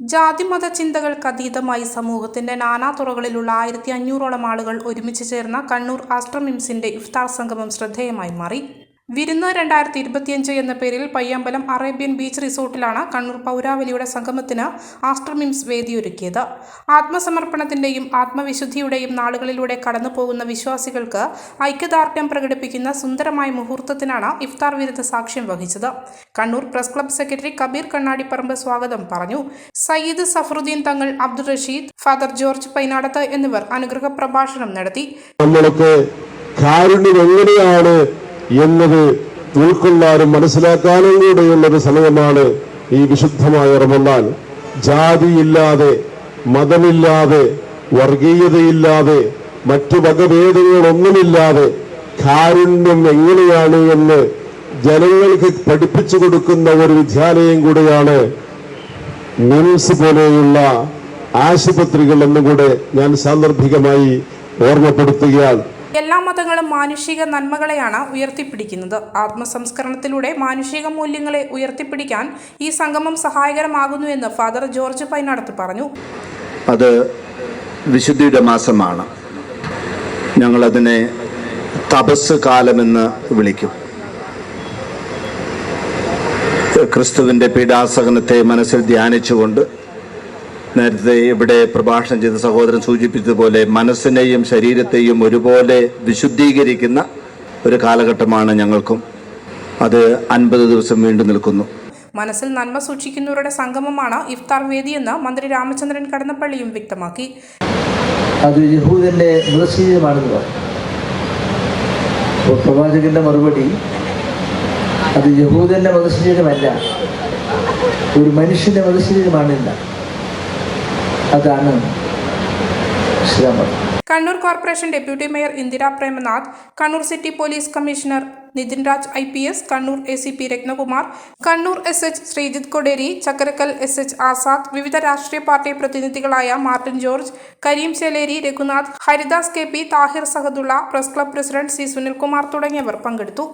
ജാതിമത ചിന്തകൾക്ക് അതീതമായി സമൂഹത്തിന്റെ നാനാ തുറകളിലുള്ള ആയിരത്തി അഞ്ഞൂറോളം ആളുകൾ ഒരുമിച്ച് ചേർന്ന കണ്ണൂർ ആസ്ട്രമിംസിന്റെ ഇഫ്താർ സംഗമം ശ്രദ്ധേയമായി മാറി. വിരുന്ന് രണ്ടായിരത്തി ഇരുപത്തിയഞ്ച് എന്ന പേരിൽ പയ്യമ്പലം അറേബ്യൻ ബീച്ച് റിസോർട്ടിലാണ് കണ്ണൂർ പൗരാവലിയുടെ സംഗമത്തിന് ആസ്ട്രമിംസ് വേദിയൊരുക്കിയത്. ആത്മസമർപ്പണത്തിന്റെയും ആത്മവിശുദ്ധിയുടെയും നാളുകളിലൂടെ കടന്നുപോകുന്ന വിശ്വാസികൾക്ക് ഐക്യദാർഢ്യം പ്രകടിപ്പിക്കുന്ന സുന്ദരമായ മുഹൂർത്തത്തിനാണ് ഇഫ്താർ വിരുന്ന് സാക്ഷ്യം വഹിച്ചത്. Kannur press club secretary Kabeer Kannadiparamba സ്വാഗതം പറഞ്ഞു. സയ്യിദ് സഫറുദ്ദീൻ തങ്ങൾ അബ്ദുൾ റഷീദ് ഫാദർ ജോർജ് പൈനാടത്ത് എന്നിവർ അനുഗ്രഹ പ്രഭാഷണം നടത്തി. നമ്മൾക്ക് കാരുണ്യം എങ്ങനെയാണ് എന്നത് ഉൾക്കൊള്ളാനും മനസ്സിലാക്കാനും കൂടെയുള്ളൊരു സമയമാണ് ഈ വിശുദ്ധമായ റമദാൻ. ജാതിയില്ലാതെ മതമില്ലാതെ വർഗീയതയില്ലാതെ മറ്റു വകഭേദങ്ങളൊന്നുമില്ലാതെ കാരുണ്യം എങ്ങനെയാണ് എന്ന് ജനങ്ങൾക്ക് പഠിപ്പിച്ചു കൊടുക്കുന്ന ഒരു വിദ്യാലയം കൂടെയാണ് മിംസ് പോലെയുള്ള ആശുപത്രികൾ എന്നുകൂടെ ഞാൻ സാന്ദർഭികമായി ഓർമ്മപ്പെടുത്തുകയാണ്. എല്ലാ മതങ്ങളും മാനുഷിക നന്മകളെയാണ് ഉയർത്തിപ്പിടിക്കുന്നത്. ആത്മസംസ്കരണത്തിലൂടെ മാനുഷിക മൂല്യങ്ങളെ ഉയർത്തിപ്പിടിക്കാൻ ഈ സംഗമം സഹായകരമാകുന്നുവെന്ന് ഫാദർ ജോർജ് പൈനാടത്ത് പറഞ്ഞു. അത് വിശുദ്ധിയുടെ മാസമാണ്. ഞങ്ങളതിനെ തപസ് കാലമെന്ന് വിളിക്കും. ക്രിസ്തുവിന്റെ പീഡാസഹനത്തെ മനസ്സിൽ ധ്യാനിച്ചുകൊണ്ട് നേരത്തെ ഇവിടെ പ്രഭാഷണം ചെയ്ത സഹോദരൻ സൂചിപ്പിച്ചതുപോലെ മനസ്സിനെയും ശരീരത്തെയും ഒരുപോലെ വിശുദ്ധീകരിക്കുന്ന ഒരു കാലഘട്ടമാണ് ഞങ്ങൾക്കും. അത് അൻപത് ദിവസം വീണ്ടും നിൽക്കുന്നു. മനസ്സിൽ നന്മ സൂക്ഷിക്കുന്നവരുടെ സംഗമമാണ് ഇഫ്താർ വേദിയെന്ന് മന്ത്രി രാമചന്ദ്രൻ കടന്നപ്പള്ളിയും വ്യക്തമാക്കി. അത് യഹൂദന്റെ മൃതശരീരമാണെന്ന് പറഞ്ഞു. പ്രവാചകന്റെ മറുപടി അത് യഹൂദന്റെ മൃതശരീരമല്ല ഒരു മനുഷ്യന്റെ മൃതശരീരമാണില്ല അതാണ് ശ്രമം. Kannur corporation deputy mayor Indira Premanath Kannur city police commissioner Nithin Raj I P S Kannur A C P Rathnakumar Kannur S H Sreejith Koderi Chakkarakkal S H Azad വിവിധ രാഷ്ട്രീയ party പ്രതിനിധികളായ Martin George Kareem Cheleri Raghunath Haridas K P Thahir Sahadulla press club president C Sunilkumar തുടങ്ങിയവർ പങ്കെടുത്തു.